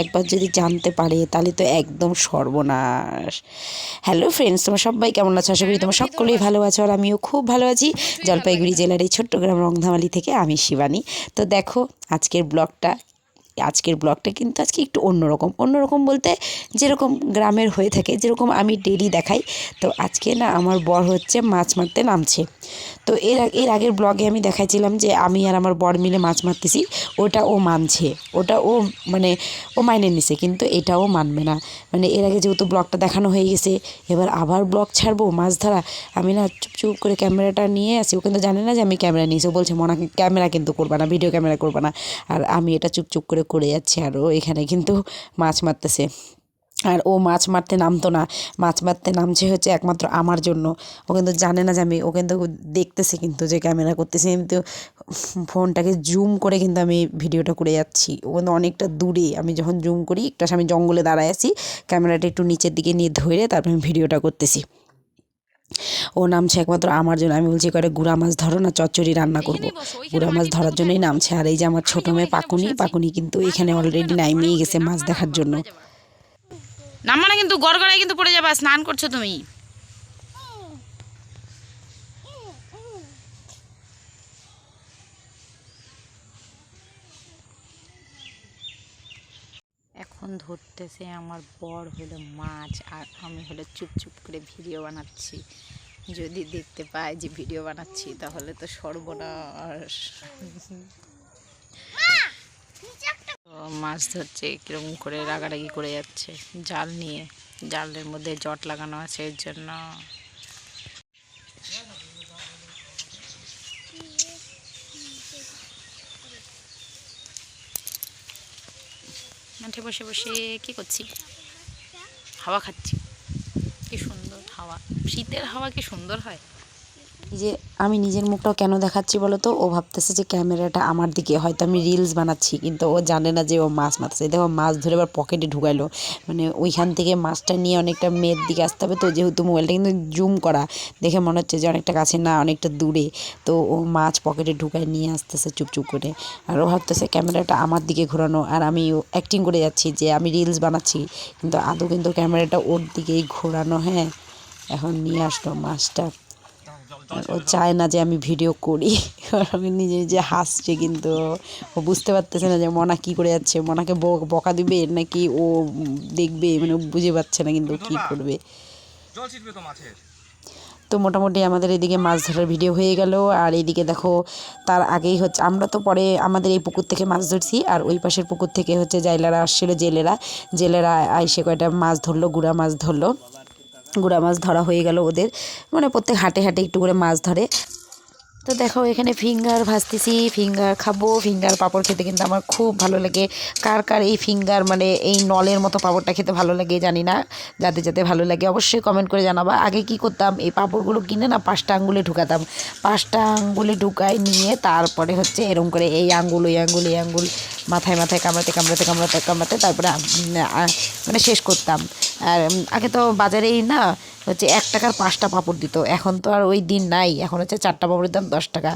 একবার যদি জানতে পারে তাহলে তো একদম সর্বনাশ। হ্যালো ফ্রেন্ডস তোমার সবাই কেমন আছো? আশা করি তোমার সকলেই ভালো আছো আর আমিও খুব ভালো আছি। জলপাইগুড়ি জেলার এই ছোট্ট গ্রাম রংধামালি থেকে আমি শিবানী। তো দেখো আজকের ব্লগটা আজকের ব্লগটা কিন্তু আজকে একটু অন্যরকম। অন্যরকম বলতে যেরকম গ্রামের হয়ে থাকে, যেরকম আমি ডেলি দেখাই। তো আজকে না আমার বর হচ্ছে মাছ মারতে নামছে। তো এর এর আগের ব্লগে আমি দেখাইছিলাম যে আমি আর আমার বর মিলে মাছ মারতেছি। ওটা ও মানছে। ওটা ও মানে ও মাইনে নিছে, কিন্তু এটাও মানবে না। মানে এর আগে যেহেতু ব্লগটা দেখানো হয়ে গেছে, এবার আবার ব্লগ ছাড়বো, মাছ ধরা। আমি না চুপ চুপ করে ক্যামেরাটা নিয়ে আসি ও কিন্তু জানে না যে আমি ক্যামেরা নিয়েছি। ও বলছে, মনা, ক্যামেরা কিন্তু করবা না ভিডিও ক্যামেরা করবা না। আর আমি এটা চুপ চুপ করে করে যাচ্ছি আর ও এখানে কিন্তু মাছ মারতেছে। আর ও মাছ মারতে নামতো না, মাছ মারতে নামছে হচ্ছে একমাত্র আমার জন্য। ও কিন্তু জানে না যে আমি, ও কিন্তু দেখতেছে কিন্তু যে ক্যামেরা করতেছে। কিন্তু ফোনটাকে জুম করে কিন্তু আমি ভিডিওটা করে যাচ্ছি। ও কিন্তু অনেকটা দূরে, আমি যখন জুম করি, একটা আমি জঙ্গলে দাঁড়ায় আছি। ক্যামেরাটা একটু নিচের দিকে নিয়ে ধরে তারপর আমি ভিডিওটা করতেছি। ও নামছে একমাত্র আমার জন্য। আমি বলছি করে গুড়া মাছ ধরো না চচ্চড়ি রান্না করব। গুড়া মাছ ধরার জন্যই নামছে। আর এই যে আমার ছোটো মেয়ে পাকুনি পাকুনি কিন্তু এখানে অলরেডি নামিয়ে গেছে মাছ দেখার জন্য। নামা না কিন্তু গড়গড়ায় কিন্তু পড়ে যাবা স্নান করছ তুমি। এখন ধরতেছে আমার বর হলো মাছ আর আমি হলো চুপ চুপ করে ভিডিও বানাচ্ছি। যদি দেখতে পাই যে ভিডিও বানাচ্ছি তাহলে তো সর্বনাশ। তো মাছ ধরছে কীরকম করে রাগারাগি করে যাচ্ছে জাল নিয়ে। জালের মধ্যে জট লাগানো আছে এর জন্য। মাঠে বসে বসে কি করছি? হাওয়া খাচ্ছি। কি সুন্দর হাওয়া। শীতের হাওয়া কি সুন্দর হয়? যে আমি নিজের মুখটাও কেন দেখাচ্ছি বলো তো ও ভাবতেছে যে ক্যামেরাটা আমার দিকে, হয়তো আমি রিলস বানাচ্ছি, কিন্তু ও জানে না যে ও মাছ মারতেছে। দেখো, মাছ ধরে আবার পকেটে ঢুকাইলো। মানে ওইখান থেকে মাছটা নিয়ে অনেকটা মেয়ের দিকে আসতে হবে। তো যেহেতু মোবাইলটা কিন্তু জুম করা, দেখে মনে হচ্ছে যে অনেকটা কাছে না, অনেকটা দূরে। তো ও মাছ পকেটে ঢুকায় নিয়ে আসতেছে চুপচুপ করে। আর ও ভাবতেছে ক্যামেরাটা আমার দিকে ঘোরানো। আর আমি অ্যাক্টিং করে যাচ্ছি যে আমি রিলস বানাচ্ছি, কিন্তু আদৌ কিন্তু ক্যামেরাটা ওর দিকেই ঘোরানো। হ্যাঁ এখন নিয়ে আসলো মাছটা। ও চায় না যে আমি ভিডিও করি। আমি নিজে নিজে হাসছে কিন্তু ও বুঝতে পারতেছে না যে মনা কি করে যাচ্ছে। মনাকে ব- বকা দিবে নাকি ও দেখবে? মানে বুঝে পাচ্ছে না কিন্তু কি করবে। তো মোটামুটি আমাদের এদিকে মাছ ধরার ভিডিও হয়ে গেল। আর এইদিকে দেখো তার আগেই হচ্ছে আমরা তো পরে আমাদের এই পুকুর থেকে মাছ ধরছি। আর ওই পাশের পুকুর থেকে হচ্ছে জাইলারা আসছিল জেলেরা। জেলেরা আইসে কয়টা মাছ ধরলো গুড়া মাছ ধরলো। গুড়া মাছ ধরা হয়ে গেল ওদের। মানে প্রত্যেক হাটে হাটে একটু করে মাছ ধরে। তো দেখো, এখানে ফিঙ্গার ভাজতেছি, ফিঙ্গার খাব, ফিঙ্গার পাঁপড় খেতে কিন্তু আমার খুব ভালো লাগে। কার কার এই ফিঙ্গার মানে এই নলের মতো পাঁপড়টা খেতে ভালো লাগে জানি না যাতে যাতে ভালো লাগে অবশ্যই কমেন্ট করে জানাবা। আগে কি করতাম, এই পাঁপড়গুলো কিনে না পাঁচটা আঙ্গুলে ঢুকাতাম। পাঁচটা আঙ্গুলে ঢুকাই নিয়ে তারপরে হচ্ছে এরম করে এই আঙ্গুল, ওই আঙ্গুল, এই আঙ্গুল মাথায় মাথায় কামড়াতে কামড়াতে কামড়াতে কামড়াতে তারপরে মানে শেষ করতাম। আর আগে তো বাজারেই না হচ্ছে এক টাকার পাঁচটা পাঁপড় দিত। এখন তো আর ওই দিন নাই। এখন হচ্ছে চারটা পাঁপড়ের দাম দশ টাকা।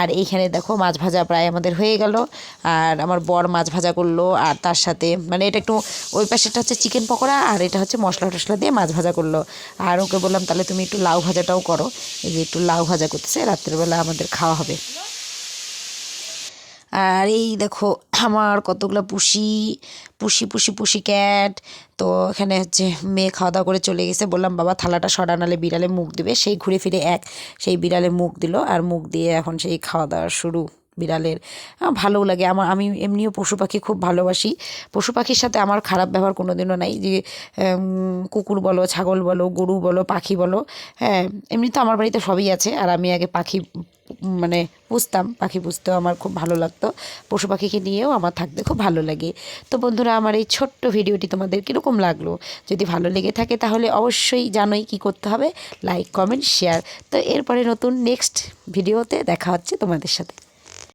আর এইখানে দেখো মাছ ভাজা প্রায় আমাদের হয়ে গেল। আর আমার বর মাছ ভাজা করল। আর তার সাথে মানে এটা একটু ওই পাশেটা হচ্ছে চিকেন পকোড়া আর এটা হচ্ছে মশলা টশলা দিয়ে মাছ ভাজা করল। আর ওকে বললাম, তাহলে তুমি একটু লাউ ভাজাটাও করো। এই যে একটু লাউ ভাজা করতেছে, রাত্রেবেলা আমাদের খাওয়া হবে। আর এই দেখো, আমার কতগুলো পুষি পুষি পুষি পুষি ক্যাট তো এখানে হচ্ছে মেয়ে খাওয়া দাওয়া করে চলে গেছে। বললাম, বাবা, থালাটা সরা, নালে বিড়ালে মুখ দিবে। সেই ঘুরে ফিরে এক, সেই বিড়ালে মুখ দিল আর মুখ দিয়ে এখন সেই খাওয়া দাওয়া শুরু বিড়ালের। ভালোও লাগে। আমার, আমি এমনিও পশু পাখি খুব ভালোবাসি। পশু পাখির সাথে আমার খারাপ ব্যবহার কোনো দিনও নাই যে কুকুর বলো, ছাগল বলো, গরু বলো, পাখি বলো হ্যাঁ এমনি তো আমার বাড়িতে সবই আছে। আর আমি আগে পাখি মানে পুষতাম পাখি পুষতেও আমার খুব ভালো লাগতো। পশু পাখিকে নিয়েও আমার থাকতে খুব ভালো লাগে। তো বন্ধুরা, আমার এই ছোট্ট ভিডিওটি তোমাদের কীরকম লাগল? যদি ভালো লেগে থাকে তাহলে অবশ্যই জানোই কি করতে হবে। লাইক কমেন্ট শেয়ার তো এরপরে নতুন নেক্সট ভিডিওতে দেখা হচ্ছে তোমাদের সাথে।